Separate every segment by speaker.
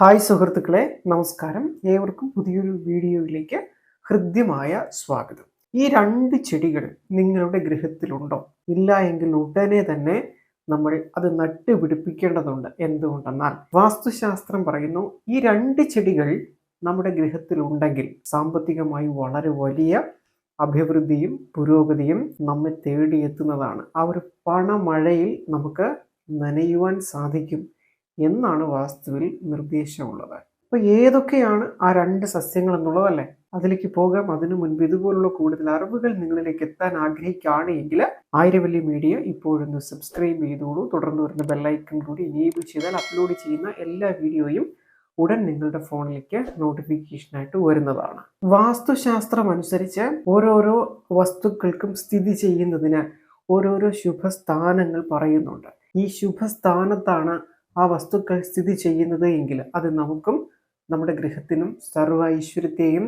Speaker 1: Hi സുഹൃത്തുക്കളെ നമസ്കാരം. ഏവർക്കും പുതിയൊരു വീഡിയോയിലേക്ക് ഹൃദ്യമായ സ്വാഗതം. ഈ രണ്ട് ചെടികൾ നിങ്ങളുടെ ഗൃഹത്തിലുണ്ടോ? ഇല്ല എങ്കിൽ ഉടനെ തന്നെ നമ്മൾ അത് നട്ടുപിടിപ്പിക്കേണ്ടതുണ്ട്. എന്തുകൊണ്ടെന്നാൽ വാസ്തുശാസ്ത്രം പറയുന്നു ഈ രണ്ട് ചെടികൾ നമ്മുടെ ഗൃഹത്തിലുണ്ടെങ്കിൽ സാമ്പത്തികമായി വളരെ വലിയ അഭിവൃദ്ധിയും പുരോഗതിയും നമ്മെ തേടിയെത്തുന്നതാണ്. ആ ഒരു പണമഴയിൽ നമുക്ക് നനയുവാൻ സാധിക്കും. എന്നാണ് വാസ്തുവിൽ നിർദ്ദേശമുള്ളത്. അപ്പൊ ഏതൊക്കെയാണ് ആ രണ്ട് സസ്യങ്ങൾ എന്നുള്ളതല്ലേ അതിലേക്ക് പോകാം. അതിനു മുൻപ് ഇതുപോലുള്ള കൂടുതൽ അറിവുകൾ നിങ്ങളിലേക്ക് എത്താൻ ആഗ്രഹിക്കുകയാണ് എങ്കിൽ ആയിരവല്ലി മീഡിയ ഇപ്പോഴൊന്ന് സബ്സ്ക്രൈബ് ചെയ്തോളൂ. തുടർന്ന് വരുന്ന ബെല്ലൈക്കൺ കൂടി എനേബിൾ ചെയ്താൽ അപ്ലോഡ് ചെയ്യുന്ന എല്ലാ വീഡിയോയും ഉടൻ നിങ്ങളുടെ ഫോണിലേക്ക് നോട്ടിഫിക്കേഷനായിട്ട് വരുന്നതാണ്. വാസ്തുശാസ്ത്രം അനുസരിച്ച് ഓരോരോ വസ്തുക്കൾക്കും സ്ഥിതി ചെയ്യുന്നതിന് ഓരോരോ ശുഭസ്ഥാനങ്ങൾ പറയുന്നുണ്ട്. ഈ ശുഭസ്ഥാനത്താണ് ആ വസ്തുക്കൾ സ്ഥിതി ചെയ്യുന്നത് എങ്കിൽ അത് നമുക്കും നമ്മുടെ ഗൃഹത്തിനും സർവ ഐശ്വര്യത്തെയും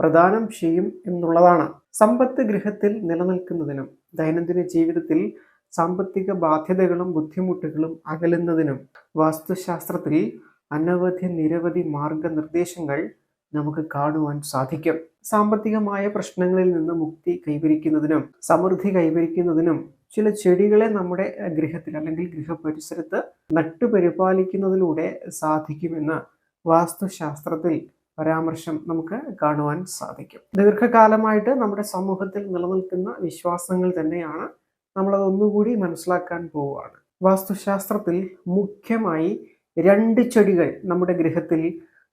Speaker 1: പ്രദാനം ചെയ്യും എന്നുള്ളതാണ്. സമ്പത്ത് ഗൃഹത്തിൽ നിലനിൽക്കുന്നതിനും ദൈനംദിന ജീവിതത്തിൽ സാമ്പത്തിക ബാധ്യതകളും ബുദ്ധിമുട്ടുകളും അകലുന്നതിനും വാസ്തുശാസ്ത്രത്തിൽ അനവധി നിരവധി മാർഗനിർദ്ദേശങ്ങൾ നമുക്ക് കാണുവാൻ സാധിക്കും. സാമ്പത്തികമായ പ്രശ്നങ്ങളിൽ നിന്ന് മുക്തി കൈവരിക്കുന്നതിനും സമൃദ്ധി കൈവരിക്കുന്നതിനും ചില ചെടികളെ നമ്മുടെ ഗൃഹത്തിൽ അല്ലെങ്കിൽ ഗൃഹപരിസരത്ത് നട്ടുപരിപാലിക്കുന്നതിലൂടെ സാധിക്കുമെന്ന് വാസ്തുശാസ്ത്രത്തിൽ പരാമർശം നമുക്ക് കാണുവാൻ സാധിക്കും. ദീർഘകാലമായിട്ട് നമ്മുടെ സമൂഹത്തിൽ നിലനിൽക്കുന്ന വിശ്വാസങ്ങൾ തന്നെയാണ് നമ്മളത് ഒന്നുകൂടി മനസ്സിലാക്കാൻ പോവുകയാണ്. വാസ്തുശാസ്ത്രത്തിൽ മുഖ്യമായി രണ്ട് ചെടികൾ നമ്മുടെ ഗൃഹത്തിൽ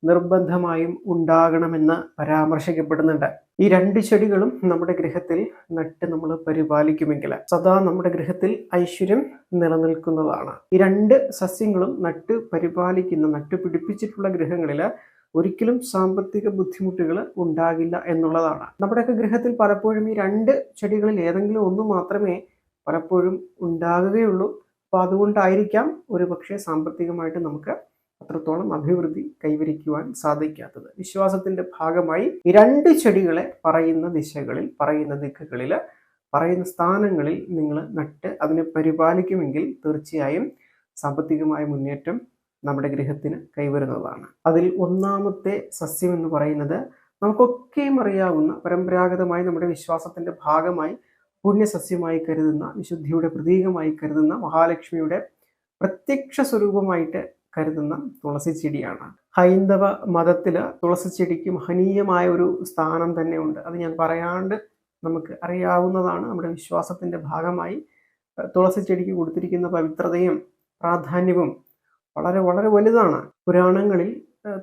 Speaker 1: നിർബന്ധമായും ഉണ്ടാകണമെന്ന് പരാമർശിക്കപ്പെടുന്നുണ്ട്. ഈ രണ്ട് ചെടികളും നമ്മുടെ ഗൃഹത്തിൽ നട്ട് നമ്മൾ പരിപാലിക്കുമെങ്കിൽ സദാ നമ്മുടെ ഗൃഹത്തിൽ ഐശ്വര്യം നിലനിൽക്കുന്നതാണ്. ഈ രണ്ട് സസ്യങ്ങളും നട്ട് പരിപാലിക്കുന്ന നട്ട് പിടിപ്പിച്ചിട്ടുള്ള ഗൃഹങ്ങളിൽ ഒരിക്കലും സാമ്പത്തിക ബുദ്ധിമുട്ടുകൾ ഉണ്ടാകില്ല എന്നുള്ളതാണ്. നമ്മുടെയൊക്കെ ഗൃഹത്തിൽ പലപ്പോഴും ഈ രണ്ട് ചെടികളിൽ ഏതെങ്കിലും ഒന്ന് മാത്രമേ പലപ്പോഴും ഉണ്ടാകുകയുള്ളൂ. അപ്പോൾ അതുകൊണ്ടായിരിക്കാം ഒരു പക്ഷേ സാമ്പത്തികമായിട്ട് നമുക്ക് അത്രത്തോളം അഭിവൃദ്ധി കൈവരിക്കുവാൻ സാധിക്കാത്തത്. വിശ്വാസത്തിന്റെ ഭാഗമായി രണ്ട് ചെടികളെ പറയുന്ന ദിശകളിൽ പറയുന്ന ദിക്കുകളിൽ പറയുന്ന സ്ഥാനങ്ങളിൽ നിങ്ങൾ നട്ട് അതിനെ പരിപാലിക്കുമെങ്കിൽ തീർച്ചയായും സാമ്പത്തികമായ മുന്നേറ്റം നമ്മുടെ ഗൃഹത്തിന് കൈവരുന്നതാണ്. അതിൽ ഒന്നാമത്തെ സസ്യം എന്ന് പറയുന്നത് നമുക്കൊക്കെയും അറിയാവുന്ന പരമ്പരാഗതമായി നമ്മുടെ വിശ്വാസത്തിന്റെ ഭാഗമായി പുണ്യസസ്യമായി കരുതുന്ന വിശുദ്ധിയുടെ പ്രതീകമായി കരുതുന്ന മഹാലക്ഷ്മിയുടെ പ്രത്യക്ഷ സ്വരൂപമായിട്ട് കരുതുന്ന തുളസി ചെടിയാണ്. ഹൈന്ദവ മതത്തിൽ തുളസി ചെടിക്ക് മഹനീയമായ ഒരു സ്ഥാനം തന്നെയുണ്ട്. അത് ഞാൻ പറയാണ്ട് നമുക്ക് അറിയാവുന്നതാണ്. നമ്മുടെ വിശ്വാസത്തിന്റെ ഭാഗമായി തുളസി ചെടിക്ക് കൊടുത്തിരിക്കുന്ന പവിത്രതയും പ്രാധാന്യവും വളരെ വളരെ വലുതാണ്. പുരാണങ്ങളിൽ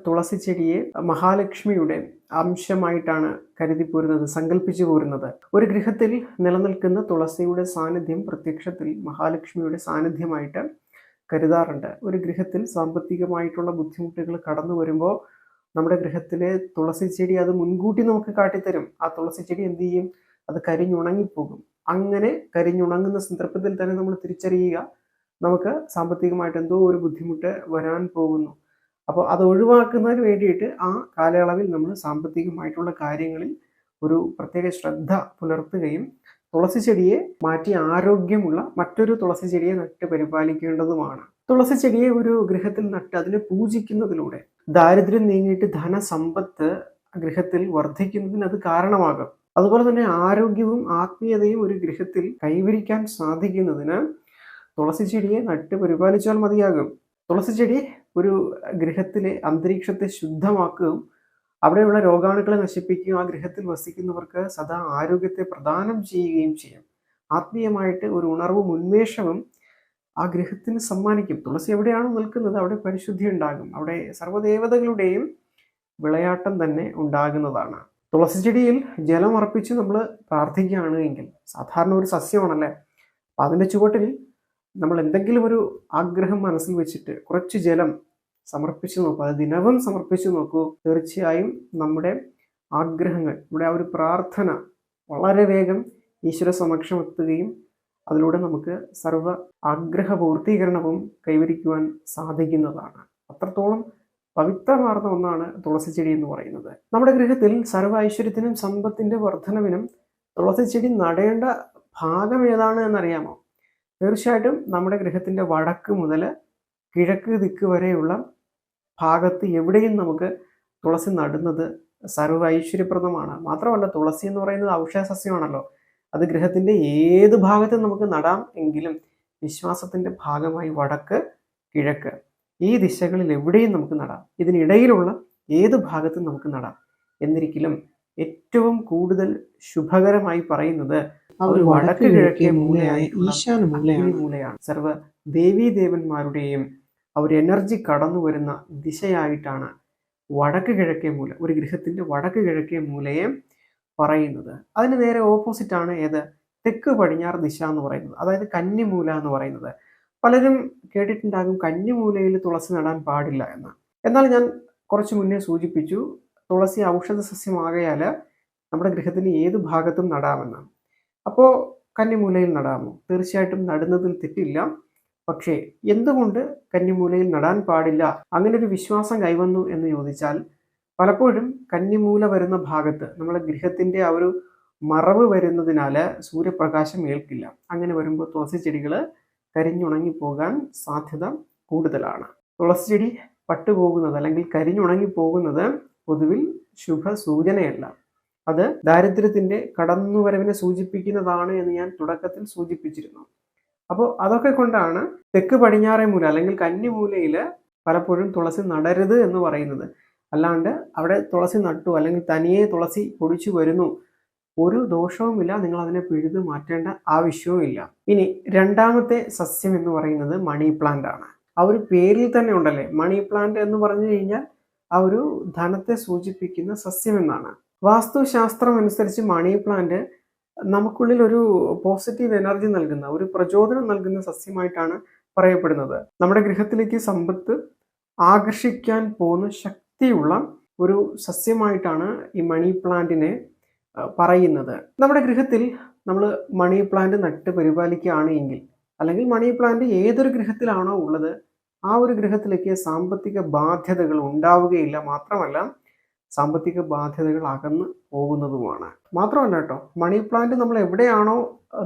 Speaker 1: തുളസി ചെടിയെ മഹാലക്ഷ്മിയുടെ അംശമായിട്ടാണ് കരുതി പോരുന്നത് സങ്കല്പിച്ചു പോരുന്നത്. ഒരു ഗൃഹത്തിൽ നിലനിൽക്കുന്ന തുളസിയുടെ സാന്നിധ്യം പ്രത്യക്ഷത്തിൽ മഹാലക്ഷ്മിയുടെ സാന്നിധ്യമായിട്ട് കരുതാറുണ്ട്. ഒരു ഗൃഹത്തിൽ സാമ്പത്തികമായിട്ടുള്ള ബുദ്ധിമുട്ടുകൾ കടന്നു വരുമ്പോൾ നമ്മുടെ ഗൃഹത്തിലെ തുളസി ചെടി അത് മുൻകൂട്ടി നമുക്ക് കാട്ടിത്തരും. ആ തുളസി ചെടി എന്ത് ചെയ്യും? അത് കരിഞ്ഞുണങ്ങിപ്പോകും. അങ്ങനെ കരിഞ്ഞുണങ്ങുന്ന സന്ദർഭത്തിൽ തന്നെ നമ്മൾ തിരിച്ചറിയുക നമുക്ക് സാമ്പത്തികമായിട്ട് എന്തോ ഒരു ബുദ്ധിമുട്ട് വരാൻ പോകുന്നു. അപ്പോൾ അത് ഒഴിവാക്കുന്നതിന് വേണ്ടിയിട്ട് ആ കാലയളവിൽ നമ്മൾ സാമ്പത്തികമായിട്ടുള്ള കാര്യങ്ങളിൽ ഒരു പ്രത്യേക ശ്രദ്ധ പുലർത്തുകയും തുളസി ചെടിയെ മാറ്റി ആരോഗ്യമുള്ള മറ്റൊരു തുളസി ചെടിയെ നട്ട് പരിപാലിക്കേണ്ടതുമാണ്. തുളസി ചെടിയെ ഒരു ഗൃഹത്തിൽ നട്ട് അതിനെ പൂജിക്കുന്നതിലൂടെ ദാരിദ്ര്യം നീങ്ങിയിട്ട് ധനസമ്പത്ത് ഗൃഹത്തിൽ വർദ്ധിക്കുന്നതിന് അത് കാരണമാകും. അതുപോലെ തന്നെ ആരോഗ്യവും ആത്മീയതയും ഒരു ഗൃഹത്തിൽ കൈവരിക്കാൻ സാധിക്കുന്നതിന് തുളസി ചെടിയെ നട്ട് പരിപാലിച്ചാൽ മതിയാകും. തുളസി ചെടി ഒരു ഗൃഹത്തിലെ അന്തരീക്ഷത്തെ ശുദ്ധമാക്കുകയും അവിടെയുള്ള രോഗാണുക്കളെ നശിപ്പിക്കുകയും ആ ഗൃഹത്തിൽ വസിക്കുന്നവർക്ക് സദാ ആരോഗ്യത്തെ പ്രദാനം ചെയ്യുകയും ചെയ്യും. ആത്മീയമായിട്ട് ഒരു ഉണർവും ഉന്മേഷവും ആ ഗൃഹത്തിന് സമ്മാനിക്കും. തുളസി എവിടെയാണ് നിൽക്കുന്നത് അവിടെ പരിശുദ്ധി ഉണ്ടാകും. അവിടെ സർവദേവതകളുടെയും വിളയാട്ടം തന്നെ ഉണ്ടാകുന്നതാണ്. തുളസി ചെടിയിൽ ജലം അർപ്പിച്ച് നമ്മൾ പ്രാർത്ഥിക്കുകയാണ് എങ്കിൽ സാധാരണ ഒരു സസ്യമാണല്ലേ? അപ്പം അതിന്റെ ചുവട്ടിൽ നമ്മൾ എന്തെങ്കിലും ഒരു ആഗ്രഹം മനസ്സിൽ വെച്ചിട്ട് കുറച്ച് ജലം സമർപ്പിച്ചു നോക്കൂ. അത് ദിനവും സമർപ്പിച്ചു നോക്കൂ. തീർച്ചയായും നമ്മുടെ ആഗ്രഹങ്ങൾ നമ്മുടെ ആ ഒരു പ്രാർത്ഥന വളരെ വേഗം ഈശ്വര സമക്ഷം എത്തുകയും അതിലൂടെ നമുക്ക് സർവ ആഗ്രഹ പൂർത്തീകരണവും കൈവരിക്കുവാൻ സാധിക്കുന്നതാണ്. അത്രത്തോളം പവിത്രമാർന്ന ഒന്നാണ് തുളസി ചെടി എന്ന് പറയുന്നത്. നമ്മുടെ ഗൃഹത്തിൽ സർവ ഐശ്വര്യത്തിനും സമ്പത്തിന്റെ വർധനവിനും തുളസി ചെടി നടേണ്ട ഭാഗം ഏതാണ് എന്നറിയാമോ? തീർച്ചയായിട്ടും നമ്മുടെ ഗൃഹത്തിന്റെ വടക്ക് മുതൽ കിഴക്ക് ദിക്ക് വരെയുള്ള ഭാഗത്ത് എവിടെയും നമുക്ക് തുളസി നടുന്നത് സർവ ഐശ്വര്യപ്രദമാണ് മാത്രമല്ല തുളസി എന്ന് പറയുന്നത് ഔഷധ സസ്യമാണല്ലോ അത് ഗ്രഹത്തിന്റെ ഏത് ഭാഗത്തും നമുക്ക് നടാം എങ്കിലും വിശ്വാസത്തിന്റെ ഭാഗമായി വടക്ക് കിഴക്ക്. ഈ ദിശകളിൽ എവിടെയും നമുക്ക് നടാം. ഇതിനിടയിലുള്ള ഏത് ഭാഗത്തും നമുക്ക് നടാം. എന്നിരിക്കലും ഏറ്റവും കൂടുതൽ ശുഭകരമായി പറയുന്നത്
Speaker 2: വടക്ക് കിഴക്കേ മൂലയായി ഈശാന മൂലയാണ്.
Speaker 1: മൂലയാണ്. സർവ ദേവീ ദേവന്മാരുടെയും ആ ഒരു എനർജി കടന്നു വരുന്ന ദിശയായിട്ടാണ് വടക്ക് കിഴക്കേ മൂല ഒരു ഗൃഹത്തിന്റെ വടക്ക് കിഴക്കേ മൂലയെ പറയുന്നത്. അതിന് നേരെ ഓപ്പോസിറ്റാണ് ഏത്? തെക്ക് പടിഞ്ഞാറ് ദിശ എന്ന് പറയുന്നത്. അതായത് കന്നിമൂല എന്ന് പറയുന്നത്. പലരും കേട്ടിട്ടുണ്ടാകും കന്നിമൂലയിൽ തുളസി നടാൻ പാടില്ല എന്ന്. എന്നാൽ ഞാൻ കുറച്ച് മുന്നേ സൂചിപ്പിച്ചു തുളസി ഔഷധ സസ്യമാകയാൽ നമ്മുടെ ഗൃഹത്തിന് ഏത് ഭാഗത്തും നടാമെന്ന് അപ്പോൾ കന്നിമൂലയിൽ നടാമോ? തീർച്ചയായിട്ടും നടുന്നതിൽ തെറ്റില്ല. പക്ഷേ എന്തുകൊണ്ട് കന്നിമൂലയിൽ നടാൻ പാടില്ല? അങ്ങനെ ഒരു വിശ്വാസം കൈവന്നു എന്ന് ചോദിച്ചാൽ പലപ്പോഴും കന്നിമൂല വരുന്ന ഭാഗത്ത് നമ്മുടെ ഗൃഹത്തിന്റെ ആ ഒരു മറവ് വരുന്നതിനാൽ സൂര്യപ്രകാശം ഏൽക്കില്ല. അങ്ങനെ വരുമ്പോൾ തുളസി ചെടികൾ കരിഞ്ഞുണങ്ങി പോകാൻ സാധ്യത കൂടുതലാണ്. തുളസി ചെടി പട്ടുപോകുന്നത് അല്ലെങ്കിൽ കരിഞ്ഞുണങ്ങി പോകുന്നത് പൊതുവിൽ ശുഭ സൂചനയല്ല അത് ദാരിദ്ര്യത്തിന്റെ കടന്നുവരവിനെ സൂചിപ്പിക്കുന്നതാണ് എന്ന് ഞാൻ തുടക്കത്തിൽ സൂചിപ്പിച്ചിരുന്നു. അപ്പോൾ അതൊക്കെ കൊണ്ടാണ് തെക്ക് പടിഞ്ഞാറേ മൂല അല്ലെങ്കിൽ കന്നിമൂലയിൽ പലപ്പോഴും തുളസി നടരുത് എന്ന് പറയുന്നത്. അല്ലാണ്ട് അവിടെ തുളസി നട്ടു അല്ലെങ്കിൽ തനിയെ തുളസി പൊടിച്ചു വരുന്നു. ഒരു ദോഷവുമില്ല. നിങ്ങൾ അതിനെ പിഴുത് മാറ്റേണ്ട ആവശ്യവും ഇല്ല ഇനി രണ്ടാമത്തെ സസ്യം എന്ന് പറയുന്നത് മണി പ്ലാന്റ് ആണ്. ആ ഒരു പേരിൽ തന്നെ ഉണ്ടല്ലേ? മണി പ്ലാന്റ് എന്ന് പറഞ്ഞു കഴിഞ്ഞാൽ ആ ഒരു ധനത്തെ സൂചിപ്പിക്കുന്ന സസ്യം എന്നാണ്. വാസ്തുശാസ്ത്രം അനുസരിച്ച് മണി പ്ലാന്റ് നമുക്കുള്ളിൽ ഒരു പോസിറ്റീവ് എനർജി നൽകുന്ന ഒരു പ്രചോദനം നൽകുന്ന സസ്യമായിട്ടാണ് പറയപ്പെടുന്നത്. നമ്മുടെ ഗൃഹത്തിലേക്ക് സമ്പത്ത് ആകർഷിക്കാൻ പോകുന്ന ശക്തിയുള്ള ഒരു സസ്യമായിട്ടാണ് ഈ മണി പ്ലാന്റിനെ പറയുന്നത്. നമ്മുടെ ഗൃഹത്തിൽ നമ്മൾ മണി പ്ലാന്റ് നട്ട് പരിപാലിക്കുകയാണ് എങ്കിൽ അല്ലെങ്കിൽ മണി പ്ലാന്റ് ഏതൊരു ഗൃഹത്തിലാണോ ഉള്ളത് ആ ഒരു ഗൃഹത്തിലേക്ക് സാമ്പത്തിക ബാധ്യതകൾ ഉണ്ടാവുകയില്ല മാത്രമല്ല സാമ്പത്തിക ബാധ്യതകൾ അകന്ന് പോകുന്നതുമാണ്. മാത്രമല്ല കേട്ടോ മണി പ്ലാന്റ് നമ്മൾ എവിടെയാണോ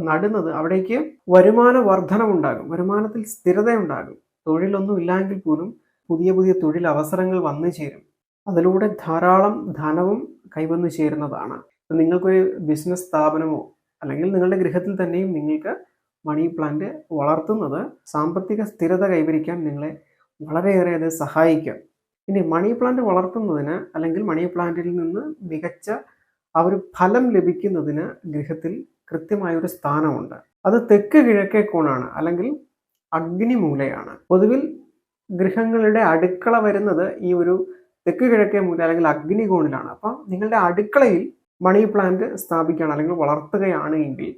Speaker 1: നടുന്നത് അവിടേക്ക് വരുമാന വർധനമുണ്ടാകും വരുമാനത്തിൽ സ്ഥിരതയുണ്ടാകും തൊഴിലൊന്നും ഇല്ലെങ്കിൽ പോലും പുതിയ പുതിയ തൊഴിൽ അവസരങ്ങൾ വന്നു ചേരും. അതിലൂടെ ധാരാളം ധനവും കൈവന്നു ചേരുന്നതാണ്. നിങ്ങൾക്കൊരു ബിസിനസ് സ്ഥാപനമോ അല്ലെങ്കിൽ നിങ്ങളുടെ ഗൃഹത്തിൽ തന്നെയും നിങ്ങൾക്ക് മണി പ്ലാന്റ് വളർത്തുന്നത് സാമ്പത്തിക സ്ഥിരത കൈവരിക്കാൻ നിങ്ങളെ വളരെയേറെ അത് സഹായിക്കും. ഇനി മണി പ്ലാന്റ് വളർത്തുന്നതിന് അല്ലെങ്കിൽ മണി പ്ലാന്റിൽ നിന്ന് മികച്ച ആ ഒരു ഫലം ലഭിക്കുന്നതിന് ഗൃഹത്തിൽ കൃത്യമായൊരു സ്ഥാനമുണ്ട്. അത് തെക്ക് കിഴക്കേ കോണാണ് അല്ലെങ്കിൽ അഗ്നിമൂലയാണ് പൊതുവിൽ ഗൃഹങ്ങളുടെ അടുക്കള വരുന്നത് ഈ ഒരു തെക്ക് കിഴക്കേ മൂല അല്ലെങ്കിൽ അഗ്നികോണിലാണ് അപ്പം നിങ്ങളുടെ അടുക്കളയിൽ മണി പ്ലാന്റ് സ്ഥാപിക്കുകയാണ് അല്ലെങ്കിൽ വളർത്തുകയാണ് എങ്കിൽ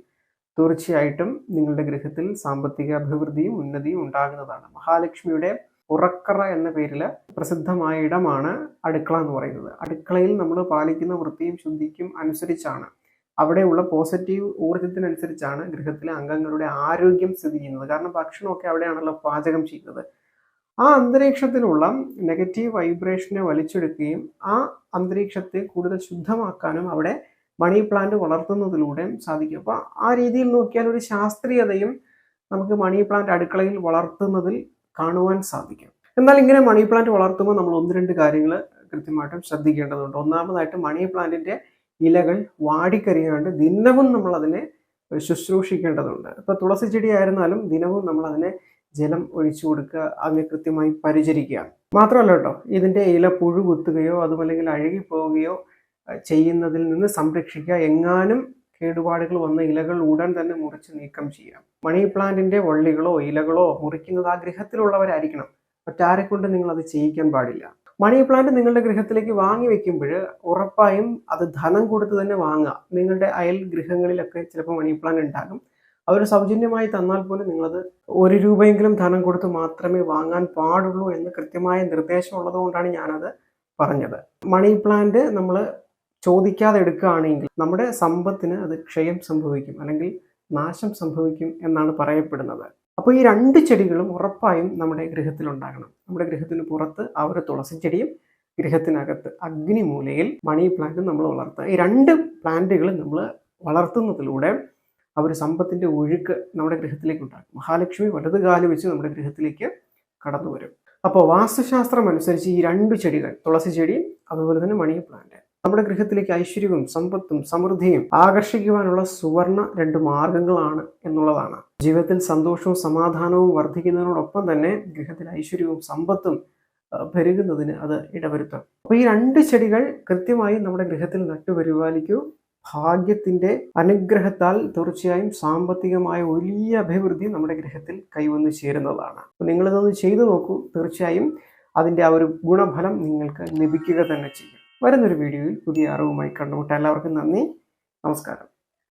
Speaker 1: തീർച്ചയായിട്ടും നിങ്ങളുടെ ഗൃഹത്തിൽ സാമ്പത്തിക അഭിവൃദ്ധിയും ഉന്നതിയും ഉണ്ടാകുന്നതാണ്. മഹാലക്ഷ്മിയുടെ ഉറക്കറ എന്ന പേരിൽ പ്രസിദ്ധമായ ഇടമാണ് അടുക്കള എന്ന് പറയുന്നത്. അടുക്കളയിൽ നമ്മൾ പാലിക്കുന്ന വൃത്തിയും ശുദ്ധിക്കും അനുസരിച്ചാണ്. അവിടെയുള്ള പോസിറ്റീവ് ഊർജത്തിനനുസരിച്ചാണ് ഗൃഹത്തിലെ അംഗങ്ങളുടെ ആരോഗ്യം സ്ഥിതി ചെയ്യുന്നത്. കാരണം ഭക്ഷണമൊക്കെ അവിടെയാണല്ലോ പാചകം ചെയ്യുന്നത്. ആ അന്തരീക്ഷത്തിലുള്ള നെഗറ്റീവ് വൈബ്രേഷനെ വലിച്ചെടുക്കുകയും ആ അന്തരീക്ഷത്തെ കൂടുതൽ ശുദ്ധമാക്കാനും അവിടെ മണി പ്ലാന്റ് വളർത്തുന്നതിലൂടെ സാധിക്കും. അപ്പോൾ ആ രീതിയിൽ നോക്കിയാൽ ഒരു ശാസ്ത്രീയതയും നമുക്ക് മണി പ്ലാന്റ് അടുക്കളയിൽ വളർത്തുന്നതിൽ കാണുവാൻ സാധിക്കും. എന്നാൽ ഇങ്ങനെ മണി പ്ലാന്റ് വളർത്തുമ്പോൾ നമ്മൾ ഒന്ന് രണ്ട് കാര്യങ്ങൾ കൃത്യമായിട്ടും ശ്രദ്ധിക്കേണ്ടതുണ്ട്. ഒന്നാമതായിട്ട് മണി പ്ലാന്റിന്റെ ഇലകൾ വാടിക്കരിയാണ്ട് ദിനവും നമ്മൾ അതിനെ ശുശ്രൂഷിക്കേണ്ടതുണ്ട്. ഇപ്പൊ തുളസി ചെടി ആയിരുന്നാലും ദിനവും നമ്മൾ അതിനെ ജലം ഒഴിച്ചു കൊടുക്കുക അതിനെ കൃത്യമായി പരിചരിക്കുക. മാത്രമല്ല കേട്ടോ ഇതിന്റെ ഇല പുഴു കുത്തുകയോ അതുമല്ലെങ്കിൽ അഴുകി പോവുകയോ ചെയ്യുന്നതിൽ നിന്ന് സംരക്ഷിക്കുക. എങ്ങാനും കേടുപാടുകൾ വന്ന ഇലകൾ ഉടൻ തന്നെ മുറിച്ച് നീക്കം ചെയ്യാം. മണി പ്ലാന്റിന്റെ വള്ളികളോ ഇലകളോ മുറിക്കുന്നത് ആ ഗൃഹത്തിലുള്ളവരായിരിക്കണം. മറ്റാരെ കൊണ്ട് നിങ്ങൾ അത് ചെയ്യിക്കാൻ പാടില്ല. മണി പ്ലാന്റ് നിങ്ങളുടെ ഗൃഹത്തിലേക്ക് വാങ്ങി വെക്കുമ്പോൾ ഉറപ്പായും അത് ധനം കൊടുത്ത് തന്നെ വാങ്ങുക. നിങ്ങളുടെ അയൽ ഗൃഹങ്ങളിലൊക്കെ ചിലപ്പോൾ മണി പ്ലാന്റ് ഉണ്ടാകും. അവർ സൗജന്യമായി തന്നാൽ പോലും നിങ്ങളത് ഒരു രൂപയെങ്കിലും ധനം കൊടുത്ത് മാത്രമേ വാങ്ങാൻ പാടുള്ളൂ എന്ന് കൃത്യമായ നിർദ്ദേശം ഉള്ളതുകൊണ്ടാണ് ഞാനത് പറഞ്ഞത്. മണി പ്ലാന്റ് നമ്മൾ ചോദിക്കാതെ എടുക്കുകയാണെങ്കിൽ നമ്മുടെ സമ്പത്തിന് അത് ക്ഷയം സംഭവിക്കും അല്ലെങ്കിൽ നാശം സംഭവിക്കും എന്നാണ് പറയപ്പെടുന്നത്. അപ്പോൾ ഈ രണ്ട് ചെടികളും ഉറപ്പായും നമ്മുടെ ഗൃഹത്തിൽ ഉണ്ടാകണം നമ്മുടെ ഗൃഹത്തിന് പുറത്ത് ആ ഒരു തുളസി ചെടിയും ഗൃഹത്തിനകത്ത് അഗ്നി മൂലയിൽ മണി പ്ലാന്റ് നമ്മൾ വളർത്തുക. ഈ രണ്ട് പ്ലാന്റുകൾ നമ്മൾ വളർത്തുന്നതിലൂടെ ആ ഒരു സമ്പത്തിന്റെ ഒഴുക്ക് നമ്മുടെ ഗൃഹത്തിലേക്ക് ഉണ്ടാകും. മഹാലക്ഷ്മി വലത് കാൽ വെച്ച് നമ്മുടെ ഗൃഹത്തിലേക്ക് കടന്നു വരും അപ്പോൾ വാസ്തുശാസ്ത്രം അനുസരിച്ച് ഈ രണ്ട് ചെടികൾ തുളസി ചെടിയും അതുപോലെ തന്നെ മണി പ്ലാന്റ് നമ്മുടെ ഗൃഹത്തിലേക്ക് ഐശ്വര്യവും സമ്പത്തും സമൃദ്ധിയും ആകർഷിക്കുവാനുള്ള സുവർണ രണ്ട് മാർഗങ്ങളാണ് എന്നുള്ളതാണ്. ജീവിതത്തിൽ സന്തോഷവും സമാധാനവും വർദ്ധിക്കുന്നതിനോടൊപ്പം തന്നെ ഗൃഹത്തിൽ ഐശ്വര്യവും സമ്പത്തും പെരുകുന്നതിന് അത് ഇടവരുത്തും. അപ്പോൾ ഈ രണ്ട് ചെടികൾ കൃത്യമായി നമ്മുടെ ഗൃഹത്തിൽ നട്ടുപരിപാലിക്കൂ. ഭാഗ്യത്തിന്റെ അനുഗ്രഹത്താൽ തീർച്ചയായും സാമ്പത്തികമായ വലിയ അഭിവൃദ്ധി നമ്മുടെ ഗൃഹത്തിൽ കൈവന്നു ചേരുന്നതാണ്. നിങ്ങളിതൊന്ന് ചെയ്തു നോക്കൂ. തീർച്ചയായും അതിന്റെ ആ ഒരു ഗുണഫലം നിങ്ങൾക്ക് ലഭിക്കുക തന്നെ ചെയ്യും. വരുന്നൊരു വീഡിയോയിൽ പുതിയ അറിവുമായി കണ്ടുമുട്ടാം എല്ലാവർക്കും നന്ദി. നമസ്കാരം.